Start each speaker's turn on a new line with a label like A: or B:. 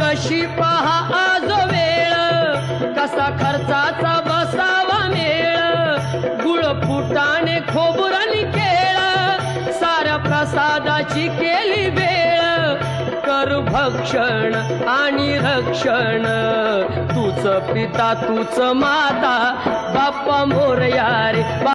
A: कशी पहा आज वेळ? कसा खर्चाचा बसावा मेळ? गुळ फुटाने खोबरानी केळ? साऱ्या प्रसादाची केली वेळ? कर भक्षण आणि रक्षण. तूच पिता तूच माता बाप्पा मोरया रे